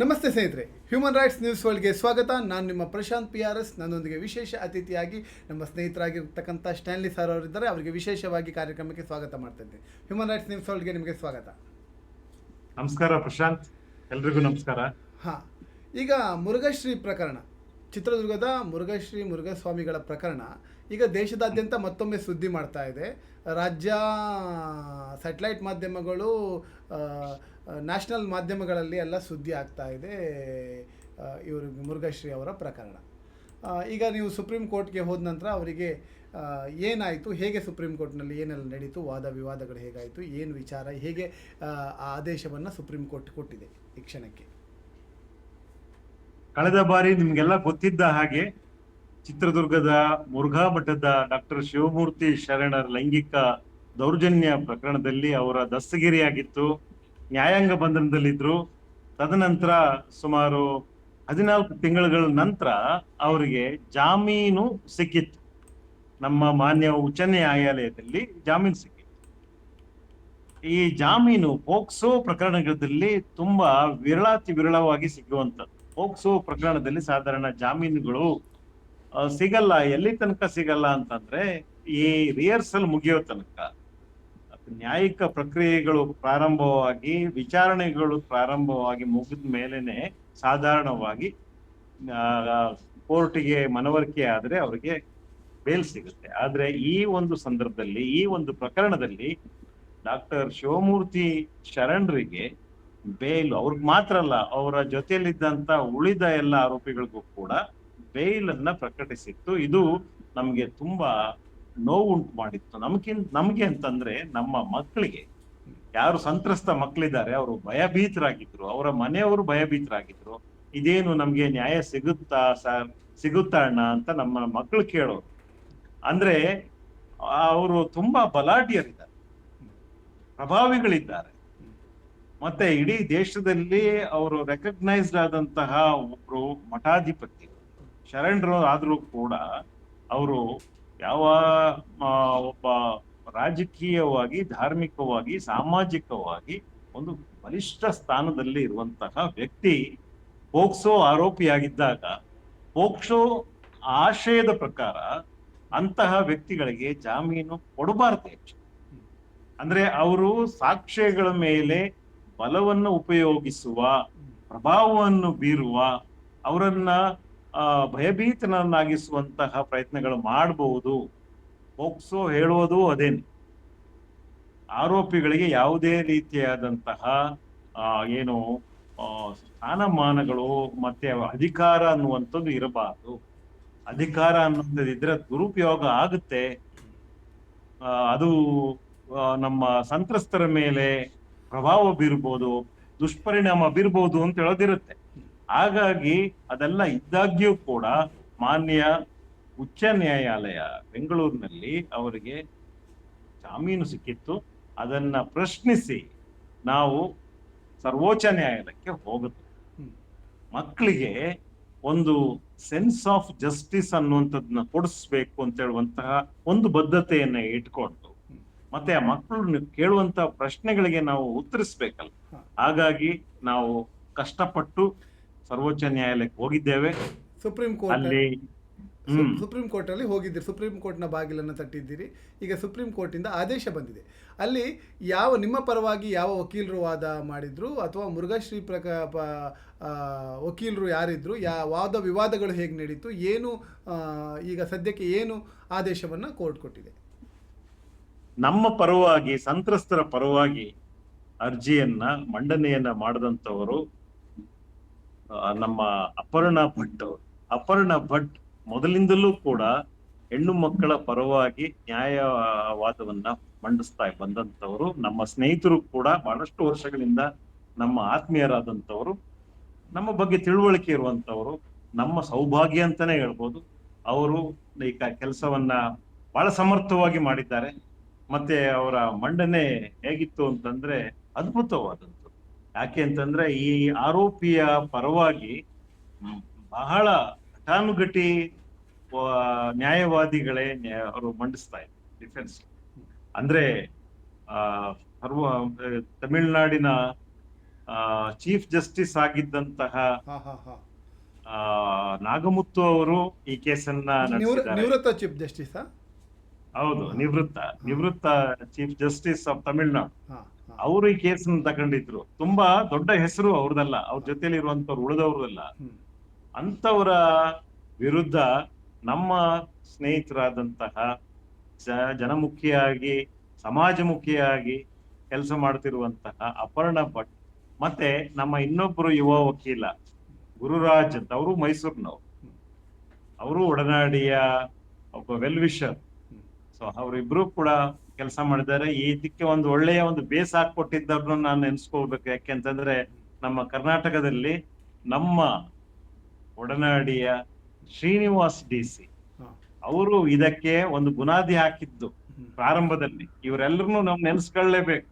ನಮಸ್ತೆ ಸ್ನೇಹಿತರೆ human rights news ವರ್ಲ್ಡ್ಗೆ ಸ್ವಾಗತ. ನಾನು ನಿಮ್ಮ ಪ್ರಶಾಂತ್ ಪಿ ಆರ್ ಎಸ್ ನನ್ನೊಂದಿಗೆ ವಿಶೇಷ ಅತಿಥಿಯಾಗಿ ನಮ್ಮ ಸ್ನೇಹಿತರಾಗಿರ್ತಕ್ಕಂಥ ಸ್ಟ್ಯಾನ್ಲಿ ಸರ್ ಅವರಿದ್ದಾರೆ. ಅವರಿಗೆ ವಿಶೇಷವಾಗಿ ಕಾರ್ಯಕ್ರಮಕ್ಕೆ ಸ್ವಾಗತ ಮಾಡ್ತಾ ಇದ್ದೀನಿ. ಹ್ಯೂಮನ್ ರೈಟ್ಸ್ ನ್ಯೂಸ್ ವರ್ಲ್ಡ್ಗೆ ನಿಮಗೆ ಸ್ವಾಗತ. ನಮಸ್ಕಾರ ಪ್ರಶಾಂತ್. ಎಲ್ರಿಗೂ ನಮಸ್ಕಾರ. ಹಾಂ ಈಗ ಮುರುಘಶ್ರೀ ಪ್ರಕರಣ. ಚಿತ್ರದುರ್ಗದ ಮುರುಘಶ್ರೀ ಮುರುಘಸ್ವಾಮಿಗಳ ಪ್ರಕರಣ. ಈಗ ದೇಶದಾದ್ಯಂತ ಮತ್ತೊಮ್ಮೆ ಸುದ್ದಿ ಮಾಡ್ತಾ ಇದೆ. ರಾಜ್ಯ ಸ್ಯಾಟಲೈಟ್ ಮಾಧ್ಯಮಗಳು ನ್ಯಾಷನಲ್ ಮಾಧ್ಯಮಗಳಲ್ಲಿ ಎಲ್ಲ ಸುದ್ದಿ ಆಗ್ತಾ ಇದೆ ಇವರು ಮುರುಘಶ್ರೀ ಅವರ ಪ್ರಕರಣ. ಈಗ ನೀವು ಸುಪ್ರೀಂ ಕೋರ್ಟ್ಗೆ ಹೋದ ನಂತರ ಅವರಿಗೆ ಏನಾಯಿತು, ಹೇಗೆ ಸುಪ್ರೀಂ ಕೋರ್ಟ್ನಲ್ಲಿ ಏನೆಲ್ಲ ನಡೀತು, ವಾದ ವಿವಾದಗಳು ಹೇಗಾಯಿತು, ಏನು ವಿಚಾರ, ಹೇಗೆ, ಆ ಆದೇಶವನ್ನು ಸುಪ್ರೀಂ ಕೋರ್ಟ್ ಕೊಟ್ಟಿದೆ ಈ ಕ್ಷಣಕ್ಕೆ? ಕಳೆದ ಬಾರಿ ನಿಮಗೆಲ್ಲ ಗೊತ್ತಿದ್ದ ಹಾಗೆ ಚಿತ್ರದುರ್ಗದ ಮುರುಘಾ ಮಠದ ಡಾಕ್ಟರ್ ಶಿವಮೂರ್ತಿ ಶರಣರ ಲೈಂಗಿಕ ದೌರ್ಜನ್ಯ ಪ್ರಕರಣದಲ್ಲಿ ಅವರ ದಸ್ತಗಿರಿಯಾಗಿತ್ತು ನ್ಯಾಯಾಂಗ ಬಂಧನದಲ್ಲಿದ್ರು, ತದನಂತರ ಸುಮಾರು ಹದಿನಾಲ್ಕು ತಿಂಗಳುಗಳ ನಂತರ ಅವರಿಗೆ ಜಾಮೀನು ಸಿಕ್ಕಿತ್ತು. ನಮ್ಮ ಮಾನ್ಯ ಉಚ್ಚ ನ್ಯಾಯಾಲಯದಲ್ಲಿ ಜಾಮೀನು ಸಿಕ್ಕಿತ್ತು. ಈ ಜಾಮೀನು ಪೋಕ್ಸೋ ಪ್ರಕರಣಗಳಲ್ಲಿ ತುಂಬಾ ವಿರಳಾತಿ ವಿರಳವಾಗಿ ಸಿಗುವಂಥದ್ದು. ಪೋಕ್ಸೋ ಪ್ರಕರಣದಲ್ಲಿ ಸಾಧಾರಣ ಜಾಮೀನುಗಳು ಸಿಗಲ್ಲ, ಎಲ್ಲಿ ತನಕ ಸಿಗಲ್ಲ ಅಂತಂದ್ರೆ ಈ ರಿಹರ್ಸಲ್ ಮುಗಿಯೋ ತನಕ ನ್ಯಾಯಿಕ ಪ್ರಕ್ರಿಯೆಗಳು ಪ್ರಾರಂಭವಾಗಿ, ವಿಚಾರಣೆಗಳು ಪ್ರಾರಂಭವಾಗಿ ಮುಗಿದ ಮೇಲೆನೆ ಸಾಧಾರಣವಾಗಿ ಕೋರ್ಟಿಗೆ ಮನವರಿಕೆ ಆದ್ರೆ ಅವರಿಗೆ ಬೇಲ್ ಸಿಗುತ್ತೆ. ಆದ್ರೆ ಈ ಒಂದು ಸಂದರ್ಭದಲ್ಲಿ, ಈ ಒಂದು ಪ್ರಕರಣದಲ್ಲಿ ಡಾಕ್ಟರ್ ಶಿವಮೂರ್ತಿ ಶರಣರಿಗೆ ಬೇಲ್, ಅವ್ರಿಗೆ ಮಾತ್ರ ಅಲ್ಲ, ಅವರ ಜೊತೆಯಲ್ಲಿದ್ದಂತ ಉಳಿದ ಎಲ್ಲ ಆರೋಪಿಗಳಿಗೂ ಕೂಡ ಬೇಲ್ ಅನ್ನ ಪ್ರಕಟಿಸಿತ್ತು. ಇದು ನಮ್ಗೆ ತುಂಬಾ ನೋವುಂಟು ಮಾಡಿತ್ತು. ನಮ್ಗಿಂತ ನಮ್ಗೆ ಅಂತಂದ್ರೆ ನಮ್ಮ ಮಕ್ಕಳಿಗೆ ಯಾರು ಸಂತ್ರಸ್ತ ಮಕ್ಕಳಿದ್ದಾರೆ ಅವರು ಭಯಭೀತರಾಗಿದ್ರು, ಅವರ ಮನೆಯವರು ಭಯಭೀತರಾಗಿದ್ರು, ಇದೇನು ನಮ್ಗೆ ನ್ಯಾಯ ಸಿಗುತ್ತಾ ಸರ್, ಸಿಗುತ್ತಾ ಅಣ್ಣ ಅಂತ ನಮ್ಮ ಮಕ್ಕಳು ಕೇಳೋರು. ಅಂದ್ರೆ ಅವರು ತುಂಬಾ ಬಲಾಢ್ಯರಿದ್ದಾರೆ. ಪ್ರಭಾವಿಗಳಿದ್ದಾರೆ. ಮತ್ತೆ ಇಡೀ ದೇಶದಲ್ಲಿ ಅವರು ರೆಕಗ್ನೈಸ್ಡ್ ಆದಂತಹ ಒಬ್ರು ಮಠಾಧಿಪತಿ, ಶರಣರು ಆದ್ರೂ ಕೂಡ ಅವರು ಯಾವ ಒಬ್ಬ ರಾಜಕೀಯವಾಗಿ, ಧಾರ್ಮಿಕವಾಗಿ, ಸಾಮಾಜಿಕವಾಗಿ ಒಂದು ಬಲಿಷ್ಠ ಸ್ಥಾನದಲ್ಲಿ ಇರುವಂತಹ ವ್ಯಕ್ತಿ ಪೋಕ್ಸೋ ಆರೋಪಿಯಾಗಿದ್ದಾಗ, ಪೋಕ್ಸೋ ಆಶಯದ ಪ್ರಕಾರ ಅಂತಹ ವ್ಯಕ್ತಿಗಳಿಗೆ ಜಾಮೀನು ಕೊಡಬಾರದು ಅಂದ್ರೆ ಅವರು ಸಾಕ್ಷ್ಯಗಳ ಮೇಲೆ ಬಲವನ್ನು ಉಪಯೋಗಿಸುವ, ಪ್ರಭಾವವನ್ನು ಬೀರುವ ಅವರನ್ನ ಭಯಭೀತನನ್ನಾಗಿಸುವಂತಹ ಪ್ರಯತ್ನಗಳು ಮಾಡಬಹುದು ಪೋಕ್ಸೋ ಹೇಳುವುದು ಅದೇನೆ. ಆರೋಪಿಗಳಿಗೆ ಯಾವುದೇ ರೀತಿಯಾದಂತಹ ಏನು ಸ್ಥಾನಮಾನಗಳು ಮತ್ತೆ ಅಧಿಕಾರ ಅನ್ನುವಂಥದ್ದು ಇರಬಾರದು. ಅಧಿಕಾರ ಅನ್ನುವಂಥದ್ದಿದ್ರೆ ದುರುಪಯೋಗ ಆಗುತ್ತೆ. ಅದು ನಮ್ಮ ಸಂತ್ರಸ್ತರ ಮೇಲೆ ಪ್ರಭಾವ ಬೀರ್ಬೋದು, ದುಷ್ಪರಿಣಾಮ ಬೀರ್ಬೋದು ಅಂತ ಹೇಳೋದಿರುತ್ತೆ. ಹಾಗಾಗಿ ಅದೆಲ್ಲ ಇದ್ದಾಗ್ಯೂ ಕೂಡ ಮಾನ್ಯ ಉಚ್ಚ ನ್ಯಾಯಾಲಯ ಬೆಂಗಳೂರಿನಲ್ಲಿ ಅವರಿಗೆ ಜಾಮೀನು ಸಿಕ್ಕಿತ್ತು. ಅದನ್ನ ಪ್ರಶ್ನಿಸಿ ನಾವು ಸರ್ವೋಚ್ಚ ನ್ಯಾಯಾಲಯಕ್ಕೆ ಹೋಗುತ್ತೆ. ಮಕ್ಕಳಿಗೆ ಒಂದು ಸೆನ್ಸ್ ಆಫ್ ಜಸ್ಟಿಸ್ ಅನ್ನುವಂಥದ್ದನ್ನ ಕೊಡಿಸ್ಬೇಕು ಅಂತ ಹೇಳುವಂತಹ ಒಂದು ಬದ್ಧತೆಯನ್ನ ಇಟ್ಕೊಂಡು ಮತ್ತೆ ಆ ಮಕ್ಕಳು ಕೇಳುವಂತ ಪ್ರಶ್ನೆಗಳಿಗೆ ನಾವು ಉತ್ತರಿಸ್ಬೇಕಲ್ಲ. ಹಾಗಾಗಿ ನಾವು ಕಷ್ಟಪಟ್ಟು ಸರ್ವೋಚ್ಚ ನ್ಯಾಯಾಲಯಕ್ಕೆ ಹೋಗಿದ್ದೇವೆ. ಸುಪ್ರೀಂ ಕೋರ್ಟ್ ಅಲ್ಲಿ ಸುಪ್ರೀಂ ಸುಪ್ರೀಂ ಕೋರ್ಟಲ್ಲಿ ಹೋಗಿದ್ದೀರಿ. ಸುಪ್ರೀಂ ಕೋರ್ಟ್ನ ಬಾಗಿಲನ್ನು ತಟ್ಟಿದ್ದೀರಿ. ಈಗ ಸುಪ್ರೀಂ ಕೋರ್ಟಿಂದ ಆದೇಶ ಬಂದಿದೆ. ಅಲ್ಲಿ ಯಾವ ನಿಮ್ಮ ಪರವಾಗಿ ಯಾವ ವಕೀಲರು ವಾದ ಮಾಡಿದ್ರು? ಅಥವಾ ಮುರುಘಾಶ್ರೀ ಪ್ರಕ ವಕೀಲರು ಯಾರಿದ್ರು? ಯಾ ವಾದ ವಿವಾದಗಳು ಹೇಗೆ ನಡೀತು? ಏನು ಈಗ ಸದ್ಯಕ್ಕೆ ಏನು ಆದೇಶವನ್ನು ಕೋರ್ಟ್ ಕೊಟ್ಟಿದೆ? ನಮ್ಮ ಪರವಾಗಿ ಸಂತ್ರಸ್ತರ ಪರವಾಗಿ ಅರ್ಜಿಯನ್ನ ಮಂಡನೆಯನ್ನ ಮಾಡಿದಂತವರು ಆ, ನಮ್ಮ ಅಪರ್ಣ ಭಟ್ ಅಪರ್ಣ ಭಟ್ ಮೊದಲಿಂದಲೂ ಕೂಡ ಹೆಣ್ಣು ಮಕ್ಕಳ ಪರವಾಗಿ ನ್ಯಾಯವಾದವನ್ನ ಮಂಡಿಸ್ತಾ ಬಂದಂತವರು ನಮ್ಮ ಸ್ನೇಹಿತರು ಕೂಡ ಬಹಳಷ್ಟು ವರ್ಷಗಳಿಂದ ನಮ್ಮ ಆತ್ಮೀಯರಾದಂಥವರು. ನಮ್ಮ ಬಗ್ಗೆ ತಿಳುವಳಿಕೆ ಇರುವಂತವರು ನಮ್ಮ ಸೌಭಾಗ್ಯ ಅಂತಾನೆ ಹೇಳ್ಬೋದು. ಅವರು ಈ ಕೆಲಸವನ್ನ ಬಹಳ ಸಮರ್ಥವಾಗಿ ಮಾಡಿದ್ದಾರೆ. ಮತ್ತೆ ಅವರ ಮಂಡನೆ ಹೇಗಿತ್ತು ಅಂತಂದ್ರೆ ಅದ್ಭುತವಾದದ್ದು. ಯಾಕೆ ಅಂತಂದ್ರೆ ಈ ಆರೋಪಿಯ ಪರವಾಗಿ ಬಹಳ ಘಟಾನುಘಟಿ ನ್ಯಾಯವಾದಿಗಳೇ ಅವರು ಮಂಡಿಸ್ತಾ ಇದ್ರು ಡಿಫೆನ್ಸ್ ಅಂದ್ರೆ ಸರ್ವ ತಮಿಳುನಾಡಿನ ಚೀಫ್ ಜಸ್ಟಿಸ್ ಆಗಿದ್ದಂತಹ ನಾಗಮುತ್ತು ಅವರು ಈ ಕೇಸನ್ನ ನಿವೃತ್ತ ಚೀಫ್ ಜಸ್ಟಿಸ್ ಹೌದು ನಿವೃತ್ತ ನಿವೃತ್ತ ಚೀಫ್ ಜಸ್ಟಿಸ್ ಆಫ್ ತಮಿಳ್ನಾಡು ಅವರು ಈ ಕೇಸನ್ನ ತಗೊಂಡಿದ್ರು. ತುಂಬಾ ದೊಡ್ಡ ಹೆಸರು ಅವ್ರದಲ್ಲ ಅವ್ರ ಜೊತೆಲಿ ಇರುವಂತವ್ರು ಉಳಿದವ್ರದಲ್ಲ ಅಂತವರ ವಿರುದ್ಧ ನಮ್ಮ ಸ್ನೇಹಿತರಾದಂತಹ ಜ- ಜನಮುಖಿಯಾಗಿ ಸಮಾಜಮುಖಿಯಾಗಿ ಕೆಲಸ ಮಾಡ್ತಿರುವಂತಹ ಅಪರ್ಣ ಭಟ್ ಮತ್ತೆ ನಮ್ಮ ಇನ್ನೊಬ್ಬರು ಯುವ ವಕೀಲ ಗುರುರಾಜ್ ಅಂತ ಅವರು ಮೈಸೂರಿನವರು. ಅವರು ಒಡನಾಡಿಯ ಒಬ್ಬ ವೆಲ್ ವಿಷರ್. ಸೊ ಅವರಿಬ್ರು ಕೂಡ ಕೆಲಸ ಮಾಡಿದ್ದಾರೆ. ಈ ಇದಕ್ಕೆ ಒಂದು ಒಳ್ಳೆಯ ಒಂದು ಬೇಸ್ ಹಾಕೊಟ್ಟಿದ್ದವ್ರನ್ನ ನಾನು ಯಾಕೆ ಯಾಕೆಂತಂದ್ರೆ ನಮ್ಮ ಕರ್ನಾಟಕದಲ್ಲಿ ನಮ್ಮ ಒಡನಾಡಿಯ ಶ್ರೀನಿವಾಸ್ ಡಿ ಸಿ ಅವರು ಇದಕ್ಕೆ ಒಂದು ಬುನಾದಿ ಹಾಕಿದ್ದು ಪ್ರಾರಂಭದಲ್ಲಿ. ಇವರೆಲ್ಲರನ್ನೂ ನಾವು ನೆನ್ಸ್ಕೊಳ್ಳೇಬೇಕು.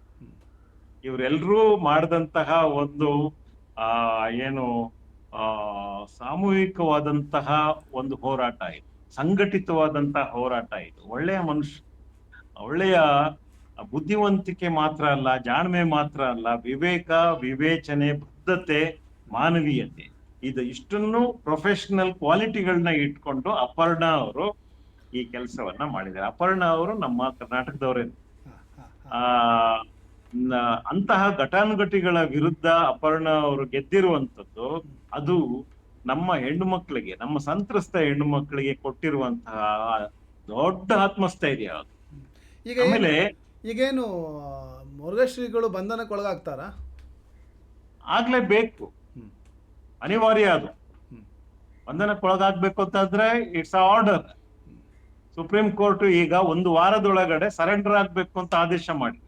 ಇವರೆಲ್ಲರೂ ಮಾಡಿದಂತಹ ಒಂದು ಆ ಏನು ಆ ಸಾಮೂಹಿಕವಾದಂತಹ ಒಂದು ಹೋರಾಟ ಇದು. ಸಂಘಟಿತವಾದಂತಹ ಹೋರಾಟ ಇದು. ಒಳ್ಳೆಯ ಮನುಷ್ಯ ಒಳ್ಳೆಯ ಬುದ್ಧಿವಂತಿಕೆ ಮಾತ್ರ ಅಲ್ಲ, ಜಾಣ್ಮೆ ಮಾತ್ರ ಅಲ್ಲ, ವಿವೇಕ, ವಿವೇಚನೆ, ಬದ್ಧತೆ, ಮಾನವೀಯತೆ. ಇದು ಇಷ್ಟನ್ನು ಪ್ರೊಫೆಷನಲ್ ಕ್ವಾಲಿಟಿಗಳನ್ನ ಇಟ್ಕೊಂಡು ಅಪರ್ಣ ಅವರು ಈ ಕೆಲಸವನ್ನ ಮಾಡಿದ್ದಾರೆ. ಅಪರ್ಣ ಅವರು ನಮ್ಮ ಕರ್ನಾಟಕದವರೇ. ಆ ಅಂತಹ ಘಟಾನುಘಟಿಗಳ ವಿರುದ್ಧ ಅಪರ್ಣ ಅವರು ಗೆದ್ದಿರುವಂತದ್ದು ಅದು ನಮ್ಮ ಹೆಣ್ಣು ಮಕ್ಕಳಿಗೆ, ನಮ್ಮ ಸಂತ್ರಸ್ತ ಹೆಣ್ಣು ಮಕ್ಕಳಿಗೆ ಕೊಟ್ಟಿರುವಂತಹ ದೊಡ್ಡ ಆತ್ಮಸ್ಥೈರ್ಯ ಅದು. ಈಗ ಆಮೇಲೆ ಈಗೇನು ಮುರುಘಶ್ರೀಗಳು ಬಂಧನಕ್ಕೊಳಗಾಗ್ತಾರಾ ಆಗ್ಲೇಬೇಕು. ಅನಿವಾರ್ಯ ಅದು ಬಂಧನಕ್ಕೆ ಬಂಧನಕ್ಕೊಳಗಾಗ್ಬೇಕು ಅಂತಂದ್ರೆ ಇಟ್ಸ್ ಆರ್ಡರ್ ಸುಪ್ರೀಂ ಕೋರ್ಟ್ ಈಗ ಒಂದು ವಾರದೊಳಗಡೆ ಸರೆಂಡರ್ ಆಗ್ಬೇಕು ಅಂತ ಆದೇಶ ಮಾಡಿ.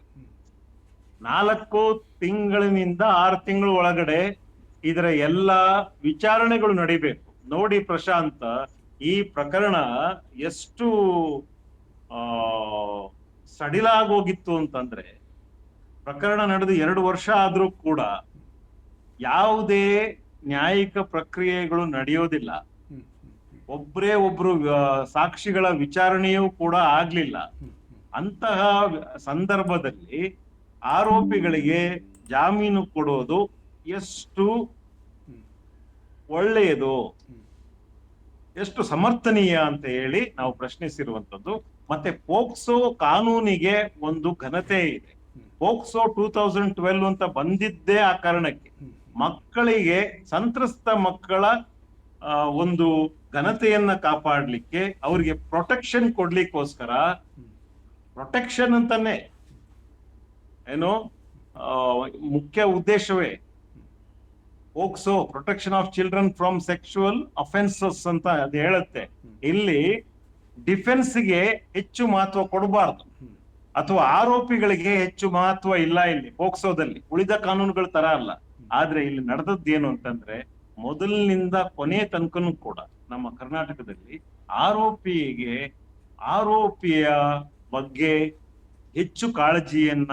ನಾಲ್ಕು ತಿಂಗಳಿನಿಂದ ಆರು ತಿಂಗಳ ಒಳಗಡೆ ಇದರ ಎಲ್ಲ ವಿಚಾರಣೆಗಳು ನಡಿಬೇಕು ನೋಡಿ ಪ್ರಶಾಂತ ಈ ಪ್ರಕರಣ ಎಷ್ಟು ಆ ಸಡಿಲಾಗೋಗಿತ್ತು ಅಂತಂದ್ರೆ ಪ್ರಕರಣ ನಡೆದು ಎರಡು ವರ್ಷ ಆದ್ರೂ ಕೂಡ ಯಾವುದೇ ನ್ಯಾಯಿಕ ಪ್ರಕ್ರಿಯೆಗಳು ನಡೆಯೋದಿಲ್ಲ. ಒಬ್ಬರೇ ಒಬ್ರು ಸಾಕ್ಷಿಗಳ ವಿಚಾರಣೆಯೂ ಕೂಡ ಆಗ್ಲಿಲ್ಲ. ಅಂತಹ ಸಂದರ್ಭದಲ್ಲಿ ಆರೋಪಿಗಳಿಗೆ ಜಾಮೀನು ಕೊಡೋದು ಎಷ್ಟು ಒಳ್ಳೆಯದು, ಎಷ್ಟು ಸಮರ್ಥನೀಯ ಅಂತ ಹೇಳಿ ನಾವು ಪ್ರಶ್ನಿಸಿರುವಂತದ್ದು ಮತ್ತೆ ಪೋಕ್ಸೋ ಕಾನೂನಿಗೆ ಒಂದು ಘನತೆ ಇದೆ. ಪೋಕ್ಸೋ ಟೂ ತೌಸಂಡ್ ಟ್ವೆಲ್ ಅಂತ ಬಂದಿದ್ದೇ ಆ ಕಾರಣಕ್ಕೆ. ಮಕ್ಕಳಿಗೆ ಸಂತ್ರಸ್ತ ಮಕ್ಕಳ ಒಂದು ಘನತೆಯನ್ನ ಕಾಪಾಡ್ಲಿಕ್ಕೆ ಅವರಿಗೆ ಪ್ರೊಟೆಕ್ಷನ್ ಕೊಡ್ಲಿಕ್ಕೋಸ್ಕರ, ಪ್ರೊಟೆಕ್ಷನ್ ಅಂತಾನೆ. ಏನು ಮುಖ್ಯ ಉದ್ದೇಶವೇ. POCSO protection of children from sexual offences ಅಂತ ಅದು ಹೇಳುತ್ತೆ. ಇಲ್ಲಿ ಡಿಫೆನ್ಸ್ಗೆ ಹೆಚ್ಚು ಮಹತ್ವ ಕೊಡಬಾರ್ದು. ಅಥವಾ ಆರೋಪಿಗಳಿಗೆ ಹೆಚ್ಚು ಮಹತ್ವ ಇಲ್ಲ ಇಲ್ಲಿ ಪೋಕ್ಸೋದಲ್ಲಿ. ಉಳಿದ ಕಾನೂನುಗಳ ತರ ಅಲ್ಲ. ಆದ್ರೆ ಇಲ್ಲಿ ನಡೆದದ್ದೇನು ಅಂತಂದ್ರೆ ಮೊದಲಿನಿಂದ ಕೊನೆ ತನಕನೂ ಕೂಡ ನಮ್ಮ ಕರ್ನಾಟಕದಲ್ಲಿ ಆರೋಪಿಗೆ, ಆರೋಪಿಯ ಬಗ್ಗೆ ಹೆಚ್ಚು ಕಾಳಜಿಯನ್ನ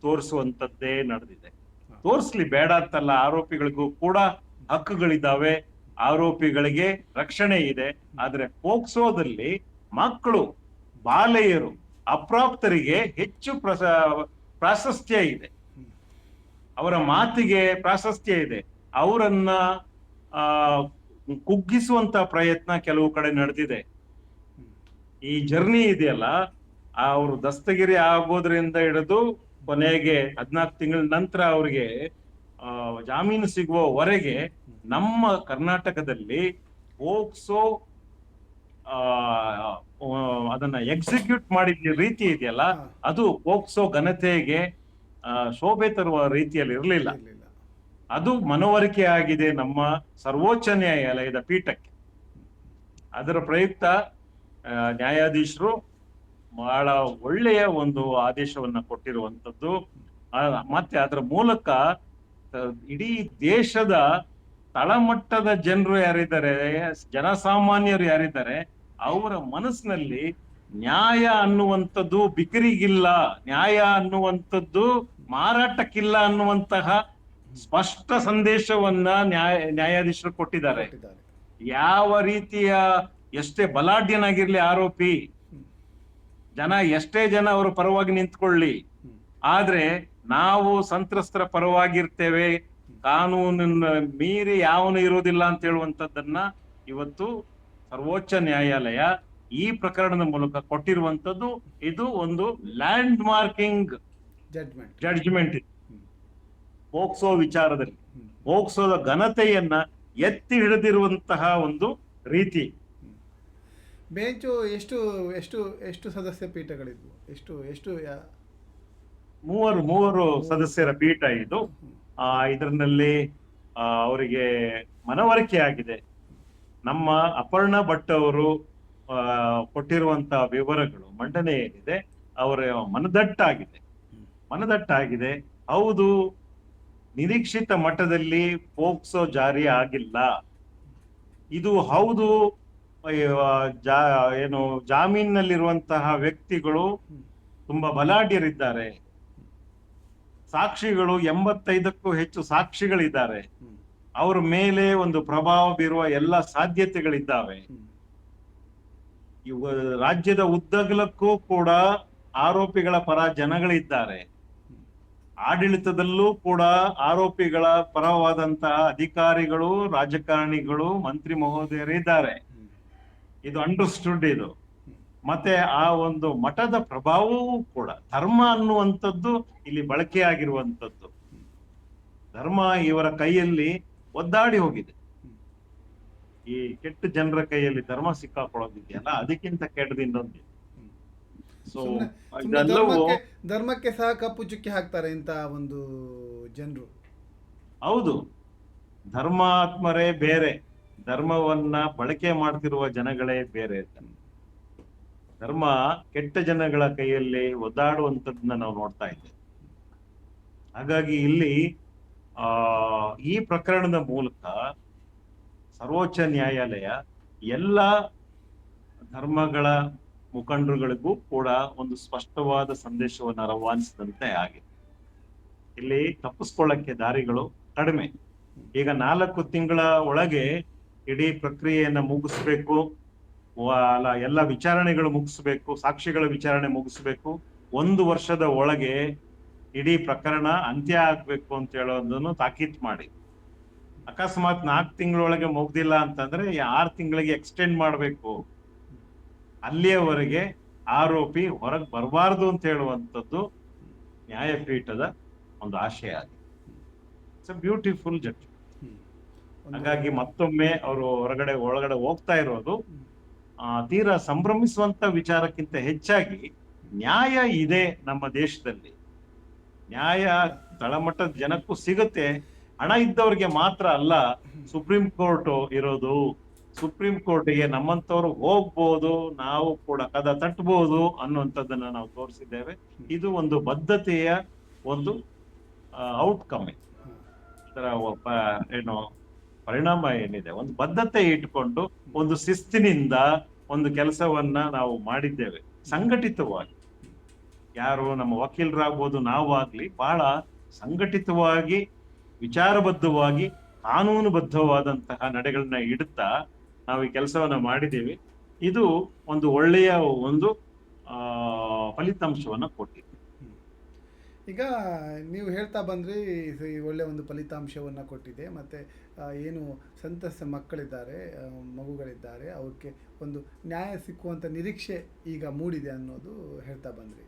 ತೋರಿಸುವಂತದ್ದೇ ನಡೆದಿದೆ. ತೋರಿಸ್ಲಿ ಬೇಡ ಅಂತಲ್ಲ, ಆರೋಪಿಗಳಿಗೂ ಕೂಡ ಹಕ್ಕುಗಳಿದ್ದಾವೆ. ಆರೋಪಿಗಳಿಗೆ ರಕ್ಷಣೆ ಇದೆ. ಆದ್ರೆ ಪೋಕ್ಸೋದಲ್ಲಿ ಮಕ್ಕಳು, ಬಾಲೆಯರು, ಅಪ್ರಾಪ್ತರಿಗೆ ಹೆಚ್ಚು ಪ್ರಸ, ಪ್ರಾಶಸ್ತ್ಯ ಇದೆ. ಅವರ ಮಾತಿಗೆ ಪ್ರಾಶಸ್ತ್ಯ ಇದೆ. ಅವರನ್ನ, ಆ, ಕುಗ್ಗಿಸುವಂತ ಪ್ರಯತ್ನ ಕೆಲವು ಕಡೆ ನಡೆದಿದೆ. ಈ ಜರ್ನಿ ಇದೆಯಲ್ಲ ಅವರು ದಸ್ತಗಿರಿ ಆಗೋದ್ರಿಂದ ಹಿಡಿದು ಕೊನೆಗೆ ಹದಿನಾಲ್ಕು ತಿಂಗಳ ನಂತರ ಅವ್ರಿಗೆ ಜಾಮೀನು ಸಿಗುವವರೆಗೆ ನಮ್ಮ ಕರ್ನಾಟಕದಲ್ಲಿ ಪೋಕ್ಸೋ ಅದನ್ನ ಎಕ್ಸಿಕ್ಯೂಟ್ ಮಾಡಿದ ರೀತಿ ಇದೆಯಲ್ಲ ಅದು ಪೋಕ್ಸೋ ಘನತೆಗೆ ಶೋಭೆ ತರುವ ರೀತಿಯಲ್ಲಿ ಇರಲಿಲ್ಲ. ಅದು ಮನವರಿಕೆ ಆಗಿದೆ ನಮ್ಮ ಸರ್ವೋಚ್ಚ ನ್ಯಾಯಾಲಯದ ಪೀಠಕ್ಕೆ. ಅದರ ಪ್ರಯುಕ್ತ ನ್ಯಾಯಾಧೀಶರು ಬಹಳ ಒಳ್ಳೆಯ ಒಂದು ಆದೇಶವನ್ನ ಕೊಟ್ಟಿರುವಂತದ್ದು ಮತ್ತೆ ಅದರ ಮೂಲಕ ಇಡೀ ದೇಶದ ತಳಮಟ್ಟದ ಜನರು ಯಾರಿದ್ದಾರೆ ಜನಸಾಮಾನ್ಯರು ಯಾರಿದ್ದಾರೆ ಅವರ ಮನಸ್ಸಿನಲ್ಲಿ ನ್ಯಾಯ ಅನ್ನುವಂಥದ್ದು ಬಿಕರಿಗಿಲ್ಲ ನ್ಯಾಯ ಅನ್ನುವಂಥದ್ದು ಮಾರಾಟಕ್ಕಿಲ್ಲ ಅನ್ನುವಂತಹ ಸ್ಪಷ್ಟ ಸಂದೇಶವನ್ನ ನ್ಯಾಯ ನ್ಯಾಯಾಧೀಶರು ಕೊಟ್ಟಿದ್ದಾರೆ. ಯಾವ ರೀತಿಯ ಎಷ್ಟೇ ಬಲಾಢ್ಯನಾಗಿರ್ಲಿ ಆರೋಪಿ ಜನ ಎಷ್ಟೇ ಜನ ಅವರ ಪರವಾಗಿ ನಿಂತ್ಕೊಳ್ಳಿ. ಆದ್ರೆ ನಾವು ಸಂತ್ರಸ್ತರ ಪರವಾಗಿರ್ತೇವೆ ಕಾನೂನನ್ನ ಮೀರಿ ಯಾವನು ಇರೋದಿಲ್ಲ ಅಂತ ಹೇಳುವಂತದ್ದನ್ನ ಇವತ್ತು ಸರ್ವೋಚ್ಚ ನ್ಯಾಯಾಲಯ ಈ ಪ್ರಕರಣದ ಮೂಲಕ ಕೊಟ್ಟಿರುವಂತದ್ದು ಇದು ಒಂದು ಲ್ಯಾಂಡ್ ಮಾರ್ಕಿಂಗ್ ಜಡ್ಜ್ಮೆಂಟ್. ಪೋಕ್ಸೋ ವಿಚಾರದಲ್ಲಿ. ಪೋಕ್ಸೋದ ಘನತೆಯನ್ನ ಎತ್ತಿ ಹಿಡಿದಿರುವಂತಹ ಒಂದು ರೀತಿ. ಬೆಂಚು ಎಷ್ಟು ಎಷ್ಟು ಎಷ್ಟು ಸದಸ್ಯ ಪೀಠಗಳಿದ್ವು? ಎಷ್ಟು ಎಷ್ಟು ಮೂವರು ಮೂವರು ಸದಸ್ಯರ ಪೀಠ ಇದು. ಆ ಇದರಲ್ಲಿ ಅವರಿಗೆ ಮನವರಿಕೆ ಆಗಿದೆ ನಮ್ಮ ಅಪರ್ಣ ಭಟ್ ಅವರು ಕೊಟ್ಟಿರುವಂತ ಕೊಟ್ಟಿರುವಂತಹ ವಿವರಗಳು ಮಂಡನೆ ಏನಿದೆ, ಅವರ ಮನದಟ್ಟಾಗಿದೆ. ಮನದಟ್ಟಾಗಿದೆ. ಹೌದು, ನಿರೀಕ್ಷಿತ ಮಟ್ಟದಲ್ಲಿ ಪೋಕ್ಸೋ ಜಾರಿ ಆಗಿಲ್ಲ. ಇದು ಹೌದು ಜಾ, ಏನು ಜಾಮೀನಿನಲ್ಲಿರುವಂತಹ ವ್ಯಕ್ತಿಗಳು ತುಂಬಾ ಬಲಾಢ್ಯರಿದ್ದಾರೆ. ಸಾಕ್ಷಿಗಳು ಎಂಬತ್ತೈದಕ್ಕೂ ಹೆಚ್ಚು ಸಾಕ್ಷಿಗಳಿದ್ದಾರೆ. ಅವ್ರ ಮೇಲೆ ಒಂದು ಪ್ರಭಾವ ಬೀರುವ ಎಲ್ಲ ಸಾಧ್ಯತೆಗಳಿದ್ದಾವೆ. ರಾಜ್ಯದ ಉದ್ದಗಲಕ್ಕೂ ಕೂಡ ಆರೋಪಿಗಳ ಪರ ಜನಗಳಿದ್ದಾರೆ. ಆಡಳಿತದಲ್ಲೂ ಕೂಡ ಆರೋಪಿಗಳ ಪರವಾದಂತಹ ಅಧಿಕಾರಿಗಳು, ರಾಜಕಾರಣಿಗಳು, ಮಂತ್ರಿ ಮಹೋದಯರಿದ್ದಾರೆ ಇದ್ದಾರೆ. ಇದು ಅಂಡರ್ಸ್ಟುಡ್ ಇದು. ಮತ್ತೆ ಆ ಒಂದು ಮಠದ ಪ್ರಭಾವವೂ ಕೂಡ, ಧರ್ಮ ಅನ್ನುವಂಥದ್ದು ಇಲ್ಲಿ ಬಳಕೆಯಾಗಿರುವಂಥದ್ದು. ಧರ್ಮ ಇವರ ಕೈಯಲ್ಲಿ ಒದ್ದಾಡಿ ಹೋಗಿದೆ. ಈ ಕೆಟ್ಟ ಜನರ ಕೈಯಲ್ಲಿ ಧರ್ಮ ಸಿಕ್ಕಾಕೊಳ್ಳೋದಿದೆಯಲ್ಲ ಅದಕ್ಕಿಂತ ಕೆಟ್ಟದ ಇನ್ನೊಂದು. ಸೊ ಧರ್ಮಕ್ಕೆ ಸಹ ಕಪ್ಪು ಚುಕ್ಕಿ ಹಾಕ್ತಾರೆ ಇಂತ ಒಂದು ಜನರು. ಹೌದು. ಧರ್ಮಾತ್ಮರೇ ಬೇರೆ. ಧರ್ಮವನ್ನ ಬಳಕೆ ಮಾಡ್ತಿರುವ ಜನಗಳೇ ಬೇರೆ ಧರ್ಮ ಕೆಟ್ಟ ಜನಗಳ ಕೈಯಲ್ಲಿ ಒದ್ದಾಡುವಂಥದ್ದನ್ನ ನಾವು ನೋಡ್ತಾ ಇದ್ದೇವೆ. ಹಾಗಾಗಿ ಇಲ್ಲಿ ಈ ಪ್ರಕರಣದ ಮೂಲಕ ಸರ್ವೋಚ್ಚ ನ್ಯಾಯಾಲಯ ಎಲ್ಲ ಧರ್ಮಗಳ ಮುಖಂಡರುಗಳಿಗೂ ಕೂಡ ಒಂದು ಸ್ಪಷ್ಟವಾದ ಸಂದೇಶವನ್ನು ರವಾನಿಸಿದಂತೆ ಆಗಿದೆ. ಇಲ್ಲಿ ತಪ್ಪಿಸ್ಕೊಳ್ಳಕ್ಕೆ ದಾರಿಗಳು ಕಡಿಮೆ. ಈಗ ನಾಲ್ಕು ತಿಂಗಳ ಒಳಗೆ ಇಡೀ ಪ್ರಕ್ರಿಯೆಯನ್ನ ಮುಗಿಸ್ಬೇಕು ಅಲ್ಲ, ಎಲ್ಲ ವಿಚಾರಣೆಗಳು ಮುಗಿಸ್ಬೇಕು, ಸಾಕ್ಷಿಗಳ ವಿಚಾರಣೆ ಮುಗಿಸ್ಬೇಕು. ಒಂದು ವರ್ಷದ ಒಳಗೆ ಇಡೀ ಪ್ರಕರಣ ಅಂತ್ಯ ಆಗ್ಬೇಕು ಅಂತ ಹೇಳೋದನ್ನು ತಾಕೀತ್ ಮಾಡಿ. ಅಕಸ್ಮಾತ್ ನಾಲ್ಕು ತಿಂಗಳೊಳಗೆ ಮುಗ್ದಿಲ್ಲ ಅಂತಂದ್ರೆ ಆರು ತಿಂಗಳಿಗೆ ಎಕ್ಸ್ಟೆಂಡ್ ಮಾಡಬೇಕು. ಅಲ್ಲಿಯವರೆಗೆ ಆರೋಪಿ ಹೊರಗೆ ಬರಬಾರ್ದು ಅಂತ ಹೇಳುವಂಥದ್ದು ನ್ಯಾಯಪೀಠದ ಒಂದು ಆಶಯ ಆಗಿದೆ ಇಟ್ಸ್ ಬ್ಯೂಟಿಫುಲ್ ಜಡ್ಜ್ ಹಾಗಾಗಿ ಮತ್ತೊಮ್ಮೆ ಅವರು ಹೊರಗಡೆ ಒಳಗಡೆ ಹೋಗ್ತಾ ಇರೋದು ಆ, ತೀರಾ ಸಂಭ್ರಮಿಸುವಂತ ವಿಚಾರಕ್ಕಿಂತ ಹೆಚ್ಚಾಗಿ ನ್ಯಾಯ ಇದೆ ನಮ್ಮ ದೇಶದಲ್ಲಿ. ನ್ಯಾಯ ತಳಮಟ್ಟದ ಜನಕ್ಕೂ ಸಿಗುತ್ತೆ. ಹಣ ಇದ್ದವ್ರಿಗೆ ಮಾತ್ರ ಅಲ್ಲ, ಸುಪ್ರೀಂ ಕೋರ್ಟ್ ಇರೋದು. ಸುಪ್ರೀಂ ಕೋರ್ಟ್ಗೆ ನಮ್ಮಂತವ್ರು ಹೋಗ್ಬೋದು, ನಾವು ಕೂಡ ಕದ ತಟ್ಟಬಹುದು ಅನ್ನುವಂಥದ್ದನ್ನ ನಾವು ತೋರಿಸಿದ್ದೇವೆ. ಇದು ಒಂದು ಬದ್ಧತೆಯ ಒಂದು ಔಟ್ಕಮ್. ಇದರ ಏನು, ಪರಿಣಾಮ ಏನಿದೆ? ಒಂದು ಬದ್ಧತೆ ಇಟ್ಕೊಂಡು ಒಂದು ಶಿಸ್ತಿನಿಂದ ಒಂದು ಕೆಲಸವನ್ನ ನಾವು ಮಾಡಿದ್ದೇವೆ. ಸಂಘಟಿತವಾಗಿ. ಯಾರು ನಮ್ಮ ವಕೀಲರಾಗ್ಬೋದು ನಾವು ಆಗ್ಲಿ ಬಹಳ ಸಂಘಟಿತವಾಗಿ, ವಿಚಾರಬದ್ಧವಾಗಿ, ಕಾನೂನುಬದ್ಧವಾದಂತಹ ನಡೆಗಳನ್ನ ಇಡುತ್ತಾ ನಾವು ಈ ಕೆಲಸವನ್ನ ಮಾಡಿದ್ದೇವೆ. ಇದು ಒಂದು ಒಳ್ಳೆಯ ಒಂದು ಫಲಿತಾಂಶವನ್ನು ಕೊಟ್ಟಿದೆ. ಈಗ ನೀವು ಹೇಳ್ತಾ ಬಂದ್ರಿ ಒಳ್ಳೆ ಒಂದು ಫಲಿತಾಂಶವನ್ನು ಕೊಟ್ಟಿದೆ. ಮತ್ತು ಏನು ಸಂತಸ ಮಕ್ಕಳಿದ್ದಾರೆ ಮಗುಗಳಿದ್ದಾರೆ ಅವಕ್ಕೆ ಒಂದು ನ್ಯಾಯ ಸಿಕ್ಕುವಂಥ ನಿರೀಕ್ಷೆ ಈಗ ಮೂಡಿದೆ ಅನ್ನೋದು ಹೇಳ್ತಾ ಬಂದ್ರಿ.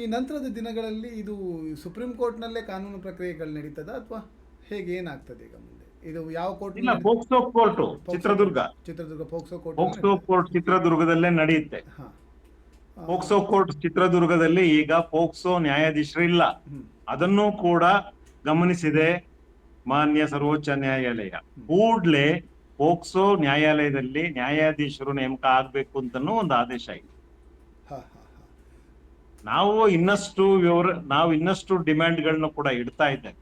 ಈ ನಂತರದ ದಿನಗಳಲ್ಲಿ ಇದು ಸುಪ್ರೀಂ ಕೋರ್ಟ್ನಲ್ಲೇ ಕಾನೂನು ಪ್ರಕ್ರಿಯೆಗಳು ನಡೀತದ ಅಥವಾ ಹೇಗೆ ಏನಾಗ್ತದೆ ಈಗ ಮುಂದೆ? ಇದು ಯಾವ ಕೋರ್ಟ್ ಇಲ್ಲ POCSO court Chitradurga. Chitradurga POCSO court POCSO court ಚಿತ್ರದುರ್ಗದಲ್ಲೇ ನಡೆಯುತ್ತೆ. ಪೋಕ್ಸೋ ಕೋರ್ಟ್ ಚಿತ್ರದುರ್ಗದಲ್ಲಿ ಈಗ ಪೋಕ್ಸೋ ನ್ಯಾಯಾಧೀಶರು ಇಲ್ಲ. ಅದನ್ನು ಕೂಡ ಗಮನಿಸಿದೆ ಮಾನ್ಯ ಸರ್ವೋಚ್ಚ ನ್ಯಾಯಾಲಯ. ಕೂಡ್ಲೆ ಪೋಕ್ಸೋ ನ್ಯಾಯಾಲಯದಲ್ಲಿ ನ್ಯಾಯಾಧೀಶರು ನೇಮಕ ಆಗ್ಬೇಕು ಅಂತನೂ ಒಂದು ಆದೇಶ ಇದೆ. ನಾವು ಇನ್ನಷ್ಟು ವಿವರ, ನಾವು ಇನ್ನಷ್ಟು ಡಿಮ್ಯಾಂಡ್ಗಳನ್ನ ಕೂಡ ಇಡ್ತಾ ಇದ್ದೇವೆ.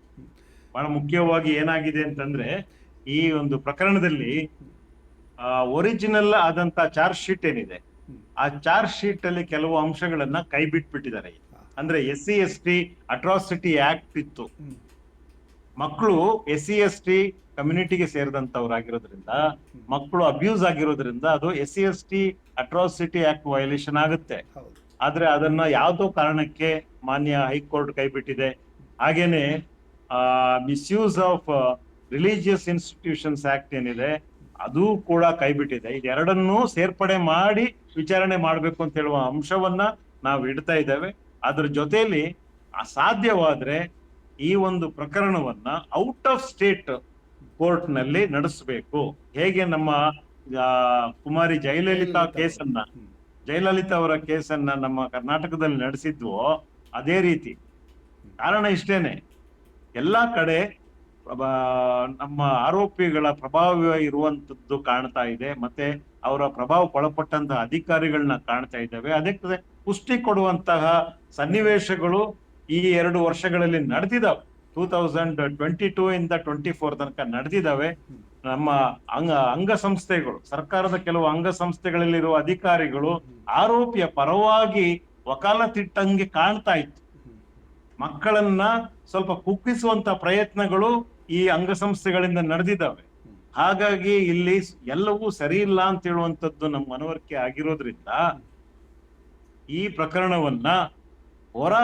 ಬಹಳ ಮುಖ್ಯವಾಗಿ ಏನಾಗಿದೆ ಅಂತಂದ್ರೆ, ಈ ಒಂದು ಪ್ರಕರಣದಲ್ಲಿ ಒರಿಜಿನಲ್ ಆದಂತ ಚಾರ್ಜ್ ಶೀಟ್ ಏನಿದೆ, ಆ ಚಾರ್ಜ್ ಶೀಟ್ ಅಲ್ಲಿ ಕೆಲವು ಅಂಶಗಳನ್ನ ಕೈ ಬಿಟ್ಬಿಟ್ಟಿದ್ದಾರೆ ಅಂದ್ರೆ S C S T atrocity act ಇತ್ತು. ಮಕ್ಕಳು ಎಸ್ ಸಿ ಎಸ್ ಟಿ ಕಮ್ಯುನಿಟಿಗೆ ಮಕ್ಕಳು ಅಬ್ಯೂಸ್ ಆಗಿರೋದ್ರಿಂದ ಅದು S C S T atrocity act violation ಆಗುತ್ತೆ ಆದ್ರೆ ಅದನ್ನ ಯಾವುದೋ ಕಾರಣಕ್ಕೆ ಮಾನ್ಯ ಹೈಕೋರ್ಟ್ ಕೈಬಿಟ್ಟಿದೆ. ಹಾಗೇನೆ misuse of religious institutions act ಏನಿದೆ ಅದು ಕೂಡ ಕೈಬಿಟ್ಟಿದೆ. ಇದೆರಡನ್ನೂ ಸೇರ್ಪಡೆ ಮಾಡಿ ವಿಚಾರಣೆ ಮಾಡಬೇಕು ಅಂತ ಹೇಳುವ ಅಂಶವನ್ನ ನಾವು ಇಡ್ತಾ ಇದ್ದೇವೆ. ಅದ್ರ ಜೊತೆಯಲ್ಲಿ ಅಸಾಧ್ಯವಾದ್ರೆ ಈ ಒಂದು ಪ್ರಕರಣವನ್ನ ಔಟ್ ಆಫ್ ಸ್ಟೇಟ್ ಕೋರ್ಟ್ನಲ್ಲಿ ನಡೆಸಬೇಕು. ಹೇಗೆ ನಮ್ಮ ಕುಮಾರಿ ಜಯಲಲಿತಾ ಕೇಸನ್ನ. ಜಯಲಲಿತಾ ಅವರ ಕೇಸನ್ನ ನಮ್ಮ ಕರ್ನಾಟಕದಲ್ಲಿ ನಡೆಸಿದ್ವು ಅದೇ ರೀತಿ. ಕಾರಣ ಇಷ್ಟೇನೆ. ಎಲ್ಲಾ ಕಡೆ ನಮ್ಮ ಆರೋಪಿಗಳ ಪ್ರಭಾವ ಇರುವಂತದ್ದು ಕಾಣ್ತಾ ಇದೆ. ಮತ್ತೆ ಅವರ ಪ್ರಭಾವಕ್ಕೊಳಪಟ್ಟಂತಹ ಅಧಿಕಾರಿಗಳನ್ನ ಕಾಣ್ತಾ ಇದ್ದಾವೆ. ಅದಕ್ಕೆ ಪುಷ್ಟಿ ಕೊಡುವಂತಹ ಸನ್ನಿವೇಶಗಳು ಈ ಎರಡು ವರ್ಷಗಳಲ್ಲಿ ನಡೆದಿದ್ದಾವೆ ಟೂ ತೌಸಂಡ್ ಟ್ವೆಂಟಿ ಟೂ ಇಂದ ಟ್ವೆಂಟಿ ಫೋರ್ ತನಕ ನಡೆದಿದ್ದಾವೆ ನಮ್ಮ ಅಂಗ ಅಂಗಸಂಸ್ಥೆಗಳು, ಸರ್ಕಾರದ ಕೆಲವು ಅಂಗಸಂಸ್ಥೆಗಳಲ್ಲಿರುವ ಅಧಿಕಾರಿಗಳು ಆರೋಪಿಯ ಪರವಾಗಿ ವಕಾಲತಿಟ್ಟಂಗೆ ಕಾಣ್ತಾ ಇತ್ತು ಮಕ್ಕಳನ್ನ ಸ್ವಲ್ಪ ಕುಗ್ಗಿಸುವಂತ ಪ್ರಯತ್ನಗಳು ಈ ಅಂಗಸಂಸ್ಥೆಗಳಿಂದ ನಡೆದಿದ್ದಾವೆ ಹಾಗಾಗಿ ಇಲ್ಲಿ ಎಲ್ಲವೂ ಸರಿ ಇಲ್ಲ ಅಂತ ಹೇಳುವಂತದ್ದು ನಮ್ಮ ಮನವರಿಕೆ ಆಗಿರೋದ್ರಿಂದ ಈ ಪ್ರಕರಣವನ್ನ ಹೊರ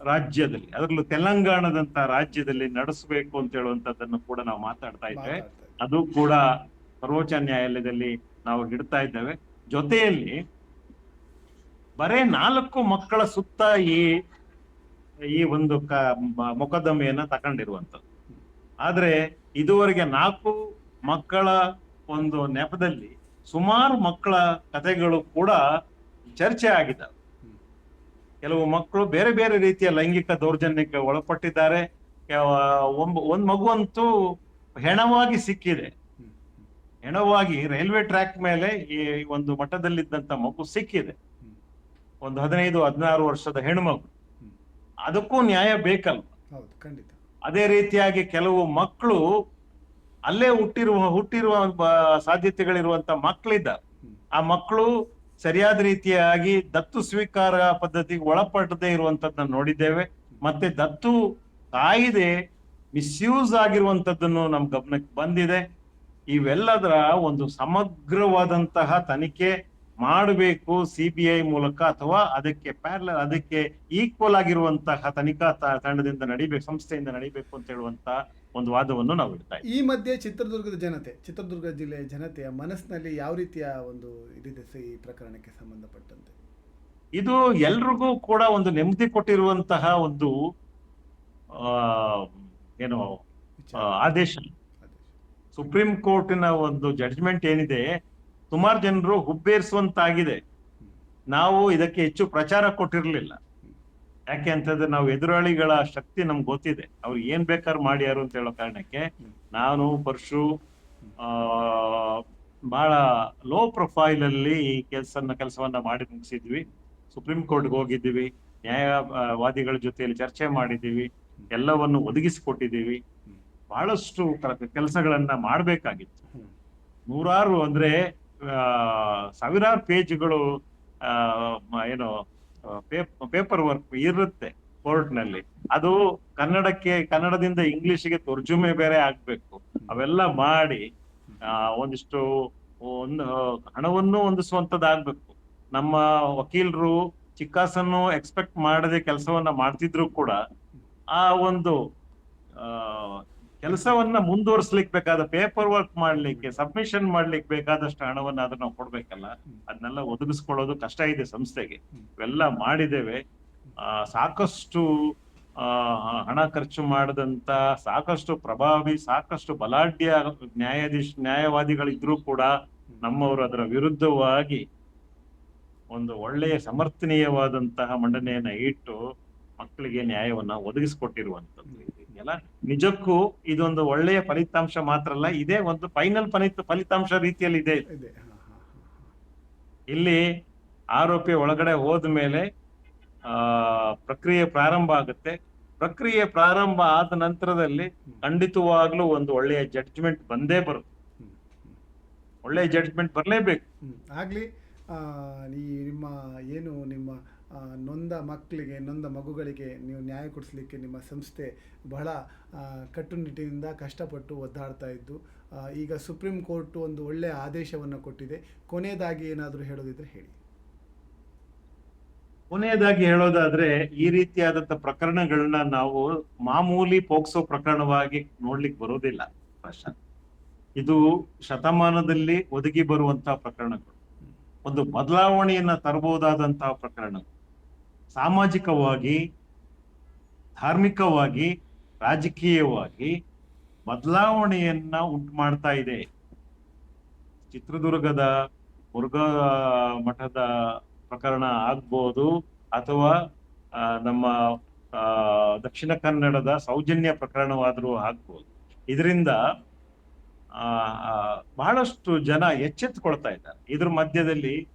ರಾಜ್ಯದಲ್ಲಿ, ಅದರಲ್ಲೂ ತೆಲಂಗಾಣದಂತ ರಾಜ್ಯದಲ್ಲಿ ನಡೆಸಬೇಕು ಅಂತ ಹೇಳುವಂತದ್ದನ್ನು ಕೂಡ ನಾವು ಮಾತಾಡ್ತಾ ಇದ್ದೀವಿ. ಅದು ಕೂಡ ಸರ್ವೋಚ್ಚ ನ್ಯಾಯಾಲಯದಲ್ಲಿ ನಾವು ಇಡ್ತಾ ಇದ್ದೇವೆ. ಜೊತೆಯಲ್ಲಿ ಬರೇ ನಾಲ್ಕು ಮಕ್ಕಳ ಸುತ್ತ ಈ ಈ ಒಂದು ಕ ಮೊಕದ್ದಮೆಯನ್ನ ತಕೊಂಡಿರುವಂತದ್ದು ಆದ್ರೆ ಇದುವರೆಗೆ ನಾಲ್ಕು ಮಕ್ಕಳ ಒಂದು ನೆಪದಲ್ಲಿ ಸುಮಾರು ಮಕ್ಕಳ ಕಥೆಗಳು ಕೂಡ ಚರ್ಚೆ ಆಗಿದ್ದಾವೆ. ಕೆಲವು ಮಕ್ಕಳು ಬೇರೆ ಬೇರೆ ರೀತಿಯ ಲೈಂಗಿಕ ದೌರ್ಜನ್ಯಕ್ಕೆ ಒಳಪಟ್ಟಿದ್ದಾರೆ. ಒಂದು ಒಂಬ- ಒಂದ್ ಮಗು ಅಂತೂ ಹೆಣವಾಗಿ ಸಿಕ್ಕಿದೆ. ಹೆಣವಾಗಿ ರೈಲ್ವೆ ಟ್ರ್ಯಾಕ್ ಮೇಲೆ ಈ ಒಂದು ಮಠದಲ್ಲಿದ್ದಂತ ಮಗು ಸಿಕ್ಕಿದೆ. ಒಂದು ಹದಿನೈದು ಹದಿನಾರು ವರ್ಷದ ಹೆಣ್ಮಗು. ಅದಕ್ಕೂ ನ್ಯಾಯ ಬೇಕಲ್ಲ. ಖಂಡಿತ. ಅದೇ ರೀತಿಯಾಗಿ ಕೆಲವು ಮಕ್ಕಳು ಅಲ್ಲೇ ಹುಟ್ಟಿರುವ ಹುಟ್ಟಿರುವ ಸಾಧ್ಯತೆಗಳಿರುವಂತ ಮಕ್ಕಳಿದ್ದ. ಆ ಮಕ್ಕಳು ಸರಿಯಾದ ರೀತಿಯಾಗಿ ದತ್ತು ಸ್ವೀಕಾರ ಪದ್ಧತಿಗೆ ಒಳಪಡದೇ ಇರುವಂತದ್ದನ್ನ ನೋಡಿದ್ದೇವೆ. ಮತ್ತೆ ದತ್ತು ಕಾಯಿದೆ ಮಿಸ್ಯೂಸ್ ಆಗಿರುವಂತದ್ದನ್ನು ನಮ್ಮ ಗಮನಕ್ಕೆ ಬಂದಿದೆ. ಇವೆಲ್ಲದರ ಒಂದು ಸಮಗ್ರವಾದಂತಹ ತನಿಖೆ ಮಾಡಬೇಕು ಸಿಬಿಐ ಮೂಲಕ ಅಥವಾ ಅದಕ್ಕೆ ಪ್ಯಾರಲ ಅದಕ್ಕೆ ಈಕ್ವಲ್ ಆಗಿರುವಂತಹ ತನಿಖಾ ತಂಡದಿಂದ ನಡಿಬೇಕು ಸಂಸ್ಥೆಯಿಂದ ನಡಿಬೇಕು ಅಂತ ಹೇಳುವಂತ ಒಂದು ವಾದವನ್ನು ನಾವು ಇಡ್ತಾ ಈ ಮಧ್ಯೆ ಚಿತ್ರದುರ್ಗದ ಜನತೆ ಚಿತ್ರದುರ್ಗ ಜಿಲ್ಲೆಯ ಜನತೆಯ ಮನಸ್ಸಿನಲ್ಲಿ ಯಾವ ರೀತಿಯ ಒಂದು ಇದಿದೆ ಈ ಪ್ರಕರಣಕ್ಕೆ ಸಂಬಂಧಪಟ್ಟಂತೆ? ಇದು ಎಲ್ರಿಗೂ ಕೂಡ ಒಂದು ನೆಮ್ಮದಿ ಕೊಟ್ಟಿರುವಂತಹ ಒಂದು ಆ ಏನು ಆದೇಶ. ಸುಪ್ರೀಂ ಕೋರ್ಟಿನ ಒಂದು ಜಡ್ಜ್ಮೆಂಟ್ ಏನಿದೆ ಸುಮಾರು ಜನರು ಹುಬ್ಬೇರಿಸುವಂತಾಗಿದೆ. ನಾವು ಇದಕ್ಕೆ ಹೆಚ್ಚು ಪ್ರಚಾರ ಕೊಟ್ಟಿರ್ಲಿಲ್ಲ. ಯಾಕೆ ಅಂತಂದ್ರೆ ನಾವು ಎದುರಾಳಿಗಳ ಶಕ್ತಿ ನಮ್ಗೆ ಗೊತ್ತಿದೆ. ಅವ್ರು ಏನ್ ಬೇಕಾದ್ರೂ ಮಾಡ್ಯಾರು ಅಂತ ಹೇಳೋ ಕಾರಣಕ್ಕೆ ನಾನು ಪರಶು ಆ ಬಹಳ ಲೋ ಪ್ರೊಫೈಲ್ ಅಲ್ಲಿ ಈ ಕೆಲಸ ಕೆಲಸವನ್ನ ಮಾಡಿ ಮುಗಿಸಿದ್ವಿ. ಸುಪ್ರೀಂ ಕೋರ್ಟ್ಗೆ ಹೋಗಿದ್ದೀವಿ. ನ್ಯಾಯವಾದಿಗಳ ಜೊತೆಯಲ್ಲಿ ಚರ್ಚೆ ಮಾಡಿದ್ದೀವಿ. ಎಲ್ಲವನ್ನು ಒದಗಿಸಿಕೊಟ್ಟಿದ್ದೀವಿ. ಬಹಳಷ್ಟು ಕೆಲಸಗಳನ್ನ ಮಾಡಬೇಕಾಗಿತ್ತು. ನೂರಾರು ಅಂದ್ರೆ ಸಾವಿರಾರು ಪೇಜ್ಗಳು ಏನು ಪೇಪರ್ ವರ್ಕ್ ಇರುತ್ತೆ ಕೋರ್ಟ್ನಲ್ಲಿ ಅದು ಕನ್ನಡಕ್ಕೆ, ಕನ್ನಡದಿಂದ ಇಂಗ್ಲಿಷ್ಗೆ ತರ್ಜುಮೆ ಬೇರೆ ಆಗ್ಬೇಕು. ಅವೆಲ್ಲ ಮಾಡಿ ಒಂದಿಷ್ಟು, ಒಂದು, ಹಣವನ್ನು ಹೊಂದಿಸುವಂತದ್ದಾಗ್ಬೇಕು ನಮ್ಮ ವಕೀಲರು ಚಿಕ್ಕಾಸನ್ನು ಎಕ್ಸ್ಪೆಕ್ಟ್ ಮಾಡದೆ ಕೆಲಸವನ್ನ ಮಾಡ್ತಿದ್ರು ಕೂಡ ಆ ಒಂದು ಕೆಲಸವನ್ನ ಮುಂದುವರಿಸ್ಲಿಕ್ಕೆ ಬೇಕಾದ ಪೇಪರ್ ವರ್ಕ್ ಮಾಡ್ಲಿಕ್ಕೆ ಸಬ್ಮಿಷನ್ ಮಾಡ್ಲಿಕ್ಕೆ ಬೇಕಾದಷ್ಟು ಹಣವನ್ನ ಅದನ್ನ ನಾವು ಕೊಡ್ಬೇಕಲ್ಲ? ಅದನ್ನೆಲ್ಲ ಒದಗಿಸ್ಕೊಳ್ಳೋದು ಕಷ್ಟ ಇದೆ ಸಂಸ್ಥೆಗೆ. ಇವೆಲ್ಲ ಮಾಡಿದ್ದೇವೆ. ಆ, ಸಾಕಷ್ಟು ಹಣ ಖರ್ಚು ಮಾಡದಂತ, ಸಾಕಷ್ಟು ಪ್ರಭಾವಿ, ಸಾಕಷ್ಟು ಬಲಾಢ್ಯ ನ್ಯಾಯಾಧೀಶ, ನ್ಯಾಯವಾದಿಗಳಿದ್ರು ಕೂಡ ನಮ್ಮವರು ಅದರ ವಿರುದ್ಧವಾಗಿ ಒಂದು ಒಳ್ಳೆಯ ಸಮರ್ಥನೀಯವಾದಂತಹ ಮಂಡನೆಯನ್ನ ಇಟ್ಟು ಮಕ್ಕಳಿಗೆ ನ್ಯಾಯವನ್ನ ಒದಗಿಸಿಕೊಟ್ಟಿರುವಂತದ್ದು ಇದೆಯಲ್ಲ ನಿಜಕ್ಕೂ ಇದೊಂದು ಒಳ್ಳೆಯ ಫಲಿತಾಂಶ ಮಾತ್ರ ಅಲ್ಲ ಇದೇ ಒಂದು ಫೈನಲ್ ಫಲಿತ ಫಲಿತಾಂಶ ರೀತಿಯಲ್ಲಿ ಇದೆ. ಇಲ್ಲಿ ಆರೋಪಿ ಒಳಗಡೆ ಹೋದ ಮೇಲೆ ಆ ಪ್ರಕ್ರಿಯೆ ಪ್ರಾರಂಭ ಆಗುತ್ತೆ. ಪ್ರಕ್ರಿಯೆ ಪ್ರಾರಂಭ ಆದ ನಂತರದಲ್ಲಿ ಖಂಡಿತವಾಗ್ಲೂ ಒಂದು ಒಳ್ಳೆಯ ಜಡ್ಜ್ಮೆಂಟ್ ಬಂದೇ ಬರುತ್ತೆ. ಒಳ್ಳೆಯ ಜಡ್ಜ್ಮೆಂಟ್ ಬರಲೇಬೇಕು. ಆಗ್ಲಿ ಈ ನಿಮ್ಮ ಏನು ನಿಮ್ಮ ನೊಂದ ಮಕ್ಕಳಿಗೆ ನೊಂದ ಮಗುಗಳಿಗೆ ನೀವು ನ್ಯಾಯ ಕೊಡಿಸ್ಲಿಕ್ಕೆ ನಿಮ್ಮ ಸಂಸ್ಥೆ ಬಹಳ ಕಟ್ಟುನಿಟ್ಟಿನಿಂದ ಕಷ್ಟಪಟ್ಟು ಒದ್ದಾಡ್ತಾ ಇದ್ದು ಈಗ ಸುಪ್ರೀಂ ಕೋರ್ಟ್ ಒಂದು ಒಳ್ಳೆಯ ಆದೇಶವನ್ನು ಕೊಟ್ಟಿದೆ. ಕೊನೆಯದಾಗಿ ಏನಾದರೂ ಹೇಳೋದಿದ್ರೆ ಹೇಳಿ. ಕೊನೆಯದಾಗಿ ಹೇಳೋದಾದ್ರೆ, ಈ ರೀತಿಯಾದಂತ ಪ್ರಕರಣಗಳನ್ನ ನಾವು ಮಾಮೂಲಿ ಪೋಕ್ಸೋ ಪ್ರಕರಣವಾಗಿ ನೋಡ್ಲಿಕ್ಕೆ ಬರೋದಿಲ್ಲ. ಇದು ಶತಮಾನದಲ್ಲಿ ಒದಗಿ ಬರುವಂತಹ ಪ್ರಕರಣಗಳು. ಒಂದು ಬದಲಾವಣೆಯನ್ನ ತರಬಹುದಾದಂತಹ ಪ್ರಕರಣ. ಸಾಮಾಜಿಕವಾಗಿ, ಧಾರ್ಮಿಕವಾಗಿ, ರಾಜಕೀಯವಾಗಿ ಬದಲಾವಣೆಯನ್ನ ಉಂಟು ಮಾಡ್ತಾ ಇದೆ. ಚಿತ್ರದುರ್ಗದ ಮುರುಘಾ ಮಠದ ಪ್ರಕರಣ ಆಗ್ಬೋದು ಅಥವಾ ನಮ್ಮ ದಕ್ಷಿಣ ಕನ್ನಡದ ಸೌಜನ್ಯ ಪ್ರಕರಣವಾದರೂ ಆಗ್ಬೋದು. ಇದರಿಂದ ಬಹಳಷ್ಟು ಜನ ಎಚ್ಚೆತ್ತುಕೊಳ್ತಾ ಇದ್ದಾರೆ. ಇದ್ರ ಮಧ್ಯದಲ್ಲಿ,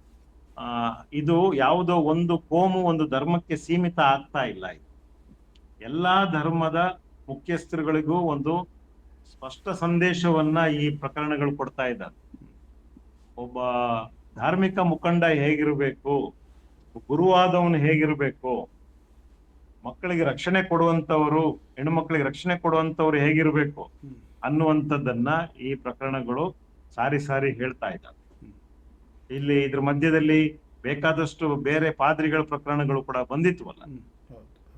ಆ, ಇದು ಯಾವುದೋ ಒಂದು ಕೋಮು ಒಂದು ಧರ್ಮಕ್ಕೆ ಸೀಮಿತ ಆಗ್ತಾ ಇಲ್ಲ ಇದು. ಎಲ್ಲಾ ಧರ್ಮದ ಮುಖ್ಯಸ್ಥರುಗಳಿಗೂ ಒಂದು ಸ್ಪಷ್ಟ ಸಂದೇಶವನ್ನ ಈ ಪ್ರಕರಣಗಳು ಕೊಡ್ತಾ ಇದ್ದಾರೆ ಒಬ್ಬ ಧಾರ್ಮಿಕ ಮುಖಂಡ ಹೇಗಿರಬೇಕು, ಗುರುವಾದವನು ಹೇಗಿರಬೇಕು, ಮಕ್ಕಳಿಗೆ ರಕ್ಷಣೆ ಕೊಡುವಂತವರು ಮಕ್ಕಳಿಗೆ ರಕ್ಷಣೆ ಕೊಡುವಂತವ್ರು ಹೇಗಿರ್ಬೇಕು. ಅನ್ನುವಂಥದ್ದನ್ನ ಈ ಪ್ರಕರಣಗಳು ಸಾರಿ ಸಾರಿ ಹೇಳ್ತಾ ಇದ್ದಾವೆ. ಇಲ್ಲಿ ಇದ್ರ ಮಧ್ಯದಲ್ಲಿ ಬೇಕಾದಷ್ಟು ಬೇರೆ ಪಾದ್ರಿಗಳ ಪ್ರಕರಣಗಳು ಕೂಡ ಬಂದಿತ್ವಲ್ಲ ಹ್ಮ್.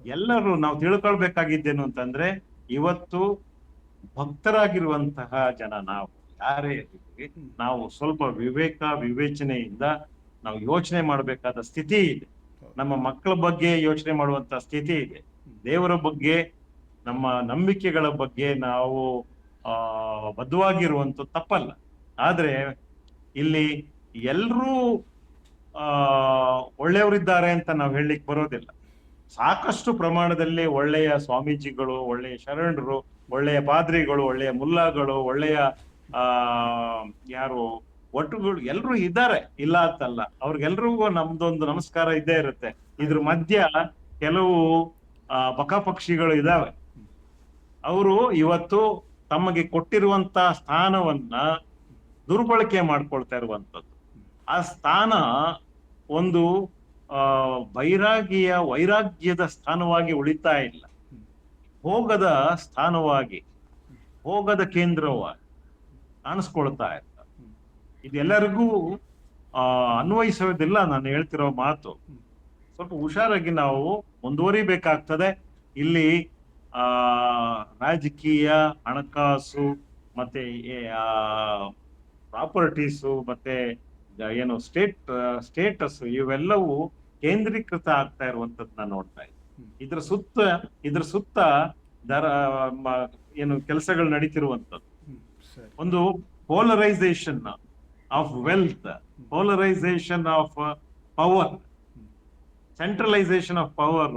ಎಲ್ಲರೂ ನಾವು ತಿಳ್ಕೊಳ್ಬೇಕಾಗಿದ್ದೇನು ಅಂತಂದ್ರೆ ಇವತ್ತು ಭಕ್ತರಾಗಿರುವಂತಹ ಜನ ನಾವು ಯಾರೇ ಇರ್ತೀವಿ ನಾವು ಸ್ವಲ್ಪ ವಿವೇಕ ವಿವೇಚನೆಯಿಂದ ನಾವು ಯೋಚನೆ ಮಾಡಬೇಕಾದ ಸ್ಥಿತಿ ಇದೆ. ನಮ್ಮ ಮಕ್ಕಳ ಬಗ್ಗೆ ಯೋಚನೆ ಮಾಡುವಂತ ಸ್ಥಿತಿ ಇದೆ. ದೇವರ ಬಗ್ಗೆ ನಮ್ಮ ನಂಬಿಕೆಗಳ ಬಗ್ಗೆ ನಾವು ಆ ಬದ್ಧವಾಗಿರುವಂತ ತಪ್ಪಲ್ಲ. ಆದ್ರೆ ಇಲ್ಲಿ ಎಲ್ರೂ, ಆ, ಒಳ್ಳೆಯವರಿದ್ದಾರೆ ಅಂತ ನಾವು ಹೇಳಲಿಕ್ಕೆ ಬರೋದಿಲ್ಲ. ಸಾಕಷ್ಟು ಪ್ರಮಾಣದಲ್ಲಿ ಒಳ್ಳೆಯ ಸ್ವಾಮೀಜಿಗಳು, ಒಳ್ಳೆಯ ಶರಣರು, ಒಳ್ಳೆಯ ಪಾದ್ರಿಗಳು, ಒಳ್ಳೆಯ ಮುಲ್ಲಾಗಳು, ಒಳ್ಳೆಯ, ಆ, ಯಾರು ಒಟ್ಟುಗಳು ಎಲ್ರು ಇದ್ದಾರೆ. ಇಲ್ಲ ಅಂತಲ್ಲ, ಅವ್ರಿಗೆಲ್ರಿಗೂ ನಮ್ದೊಂದು ನಮಸ್ಕಾರ ಇದ್ದೇ ಇರುತ್ತೆ. ಇದ್ರ ಮಧ್ಯ ಕೆಲವು, ಆ ಬಕಪಕ್ಷಿಗಳು ಇದಾವೆ. ಅವರು ಇವತ್ತು ತಮಗೆ ಕೊಟ್ಟಿರುವಂತ ಸ್ಥಾನವನ್ನ ದುರ್ಬಳಕೆ ಮಾಡ್ಕೊಳ್ತಾ ಇರುವಂತದ್ದು ಆ ಸ್ಥಾನ ಒಂದು, ಆ, ವೈರಾಗಿಯ, ವೈರಾಗ್ಯದ ಸ್ಥಾನವಾಗಿ ಉಳಿತಾ ಇಲ್ಲ. ಭೋಗದ ಸ್ಥಾನವಾಗಿ, ಭೋಗದ ಕೇಂದ್ರವಾಗಿ ಕಾಣಿಸ್ಕೊಳ್ತಾ ಇರ್ತಾರೆ ಇದೆಲ್ಲರಿಗೂ, ಆ, ಅನ್ವಯಿಸೋದಿಲ್ಲ ನಾನು ಹೇಳ್ತಿರೋ ಮಾತು. ಸ್ವಲ್ಪ ಹುಷಾರಾಗಿ ನಾವು ಮುಂದುವರಿಬೇಕಾಗ್ತದೆ. ಇಲ್ಲಿ ರಾಜಕೀಯ ಹಣಕಾಸು ಮತ್ತೆ ಪ್ರಾಪರ್ಟೀಸು ಮತ್ತೆ ಏನು ಸ್ಟೇಟ್ ಸ್ಟೇಟಸ್ ಇವೆಲ್ಲವೂ ಕೇಂದ್ರೀಕೃತ ಆಗ್ತಾ ಇರುವಂತದ್ದನ್ನ ನೋಡ್ತಾ ಇದ್ದೀನಿ ಇದ್ರ ಸುತ್ತ ಇದ್ರ ಸುತ್ತ ದರ ಏನು ಕೆಲಸಗಳು ನಡೀತಿರುವಂತದ್ದು. ಒಂದು polarisation of wealth polarisation of power centralisation of power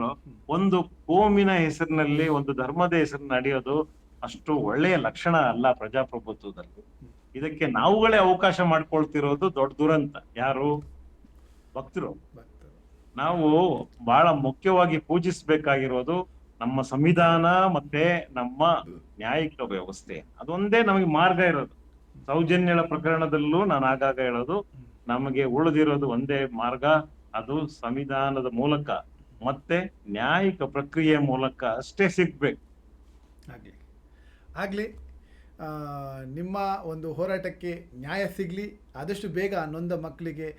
ಒಂದು ಕೋಮಿನ ಹೆಸರಿನಲ್ಲಿ, ಒಂದು ಧರ್ಮದ ಹೆಸರಿನ ನಡೆಯೋದು ಅಷ್ಟು ಒಳ್ಳೆಯ ಲಕ್ಷಣ ಅಲ್ಲ ಪ್ರಜಾಪ್ರಭುತ್ವದಲ್ಲಿ. ಇದಕ್ಕೆ ನಾವುಗಳೇ ಅವಕಾಶ ಮಾಡ್ಕೊಳ್ತಿರೋದು ದೊಡ್ಡ ದುರಂತ. ಯಾರು? ಭಕ್ತರು. ನಾವು ಬಹಳ ಮುಖ್ಯವಾಗಿ ಪೂಜಿಸಬೇಕಾಗಿರೋದು ನಮ್ಮ ಸಂವಿಧಾನ ಮತ್ತೆ ನಮ್ಮ ನ್ಯಾಯಿಕ ವ್ಯವಸ್ಥೆ. ಅದೊಂದೇ ನಮಗೆ ಮಾರ್ಗ ಇರೋದು. ಸೌಜನ್ಯಗಳ ಪ್ರಕರಣದಲ್ಲೂ ನಾನು ಆಗಾಗ ಹೇಳೋದು, ನಮಗೆ ಉಳಿದಿರೋದು ಒಂದೇ ಮಾರ್ಗ. ಅದು ಸಂವಿಧಾನದ ಮೂಲಕ ಮತ್ತೆ ನ್ಯಾಯಿಕ ಪ್ರಕ್ರಿಯೆ ಮೂಲಕ ಅಷ್ಟೇ ಸಿಗ್ಬೇಕು. ಆಗಲಿ. ಆಗಲಿ ನಿಮ್ಮ ಒಂದು ಹೋರಾಟಕ್ಕೆ ನ್ಯಾಯ ಸಿಗಲಿ, ಆದಷ್ಟು ಬೇಗ ನೊಂದ ಮಕ್ಕಳಿಗೆ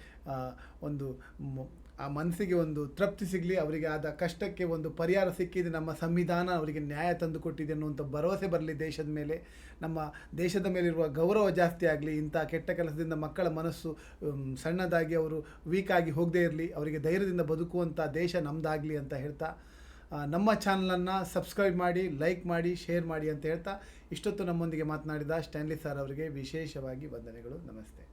ಒಂದು ಆ ಮನಸ್ಸಿಗೆ ಒಂದು ತೃಪ್ತಿ ಸಿಗಲಿ, ಅವರಿಗೆ ಆದ ಕಷ್ಟಕ್ಕೆ ಒಂದು ಪರಿಹಾರ ಸಿಕ್ಕಿದೆ, ನಮ್ಮ ಸಂವಿಧಾನ ಅವರಿಗೆ ನ್ಯಾಯ ತಂದು ಕೊಟ್ಟಿದೆ ಅನ್ನುವಂಥ ಭರವಸೆ ಬರಲಿ ದೇಶದ ಮೇಲೆ. ನಮ್ಮ ದೇಶದ ಮೇಲಿರುವ ಗೌರವ ಜಾಸ್ತಿ ಆಗಲಿ, ಇಂಥ ಕೆಟ್ಟ ಕೆಲಸದಿಂದ ಮಕ್ಕಳ ಮನಸ್ಸು ಸಣ್ಣದಾಗಿ ಅವರು ವೀಕ್ ಆಗಿ ಹೋಗದೇ ಇರಲಿ, ಅವರಿಗೆ ಧೈರ್ಯದಿಂದ ಬದುಕುವಂಥ ದೇಶ ನಮ್ಮದಾಗಲಿ ಅಂತ ಹೇಳ್ತಾ ನಮ್ಮ ಚಾನಲನ್ನು ಸಬ್ಸ್ಕ್ರೈಬ್ ಮಾಡಿ ಲೈಕ್ ಮಾಡಿ ಶೇರ್ ಮಾಡಿ ಅಂತ ಹೇಳ್ತಾ, ಇಷ್ಟೊತ್ತು ನಮ್ಮೊಂದಿಗೆ ಮಾತನಾಡಿದ ಸ್ಟ್ಯಾನ್ಲಿ ಸರ್ ಅವರಿಗೆ ವಿಶೇಷವಾಗಿ ವಂದನೆಗಳು. ನಮಸ್ತೆ.